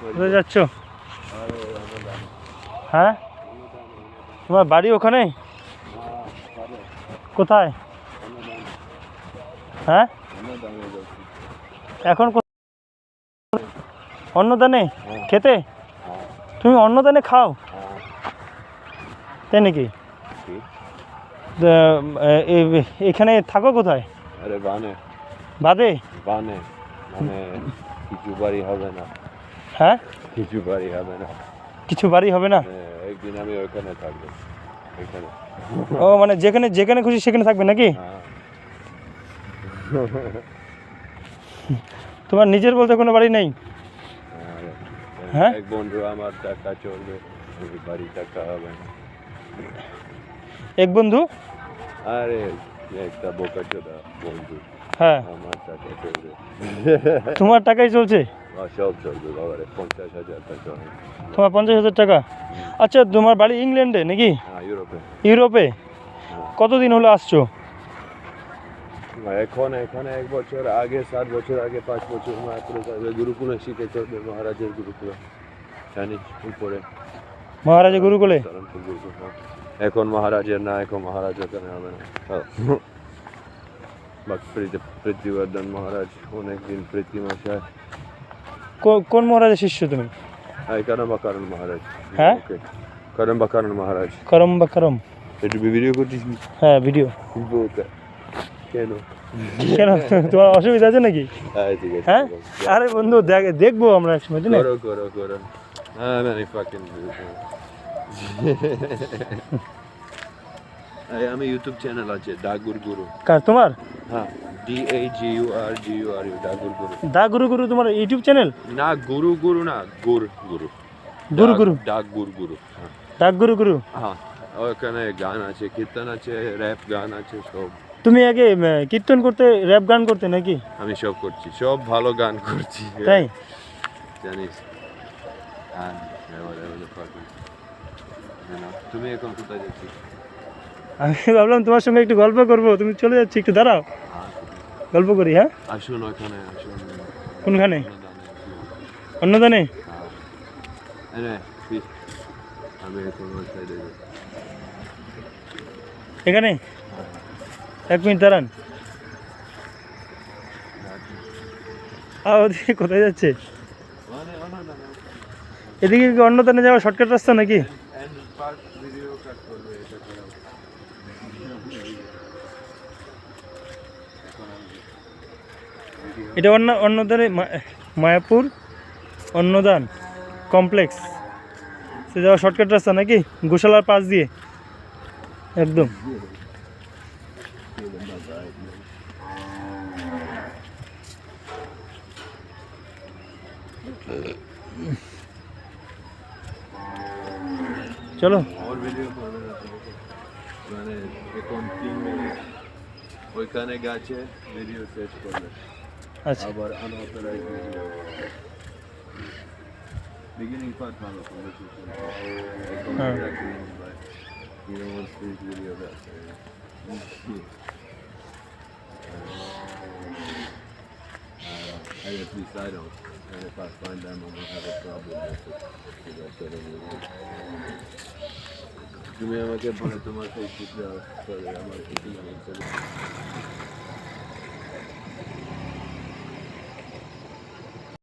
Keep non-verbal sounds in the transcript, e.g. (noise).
কোথায় যাচ্ছ? হ্যাঁ? তোমার বাড়ি ওখানে? কোথায়? হ্যাঁ? এখন অন্নদানে? খেতে? তুমি অন্নদানে খাও? তাই নাকি? এখানে থাকো কোথায়? আরে বানে। বাদে? বানে। মানে কিছু বাড়ি হবে না। হ্যাঁ? কিছু বাড়ি হবে না। কিছু বাড়ি হবে না? হ্যাঁ, একদিন আমি ওখানে থাকব। এখানে ও মানে যেখানে যেখানে খুশি সেখানে থাকবে নাকি? হ্যাঁ। (laughs) তোমার নিজের বলতে কোনো বাড়ি নেই? হ্যাঁ? এক বন্ধু আমার টাকা চলবে বাড়ি টাকা হবে না। এক বন্ধু? আরে একটা বোকা চোদা বন্ধু। হ্যাঁ। আমার টাকা চলবে। তোমার টাকাই চলছে? সব চলবে বাবারে পঞ্চাশ হাজার টাকা। তোমার পঞ্চাশ হাজার টাকা? আচ্ছা তোমার বাড়ি ইংল্যান্ডে নাকি? হ্যাঁ ইউরোপে। ইউরোপে? কতদিন হলো আসছো? এখন এখানে এক বছর আগে সাত বছর আগে পাঁচ বছর মাত্র গুরুকুলে শিখে চলবে মহারাজের গুরুকুলে জানিস উপরে। মহারাজা গুরুকুলে? গুরুকুল, হ্যাঁ। এখন মহারাজের না এখন মহারাজ ওখানে হবে না। হ্যাঁ। বাক প্রীতি- প্রীতিবর্ধন মহারাজ অনেকদিন প্রীতি মশাই কো- কোন মহারাজের শিষ্য তুমি? মহারাজ। হ্যাঁ? মহারাজ। একটু ভিডিও করছিস হ্যাঁ ভিডিও কেন? কেন? তোমার অসুবিধা আছে নাকি? হ্যাঁ হ্যাঁ। আরে বন্ধু দেখ- দেখব আমরা একসময় করো করো করো। হ্যাঁ মানে (laughs) আমি ইউটিউব চ্যানেল আছে ডাগুর গুরু। কার তোমার? হ্যাঁ। D A G U R G U R U Dagur গুরু দা গুরু গুরু তোমার ইউটিউব চ্যানেল না গুরু গুরু না গুর গুরু গুরু গুরু গুরু ডাক গুরু গুরু হ্যাঁ ওখানে গান আছে কীর্তন আছে র্যাপ গান আছে সব তুমি আগে কীর্তন করতে র্যাপ গান করতে নাকি আমি সব করছি সব ভালো গান করছি তাই জানিস তুমি এখন কোথায় যাচ্ছিস আমি ভাবলাম তোমার সঙ্গে একটু গল্প করব তুমি চলে যাচ্ছি একটু দাঁড়াও। গল্প করি হ্যাঁ? আসুন ওখানে আসুন। কোনখানে? অন্নদানে। হ্যাঁ। এখন? এক মিনিট দাঁড়ান। ওদিকে কোথায় যাচ্ছে? এদিকে কি অন্নদানে যাওয়া শর্টকাট রাস্তা নাকি এন্ড পার্ট ভিডিও কাট করবে এটা করে এটা অন্ন অন্নদানে মায়াপুর অন্নদান কমপ্লেক্স। সে যাওয়া শর্টকাট রাস্তা নাকি? গোশালার পাশ দিয়ে। একদম। চলো? মানে ওইখানে গেছে ভিডিও শেষ করবে আচ্ছা আবার আনঅথরাইজ ভিডিও বিগিনিং পার্ট ভালো কনভারসেশন এখন হ্যাঁ। ভাই you know what's this video that uh, I at least I don't and if I find them I'm gonna have a problem with it because I said it was তুমি আমাকে বলে তোমার Facebook দেওয়া করে আমার ফেসবুক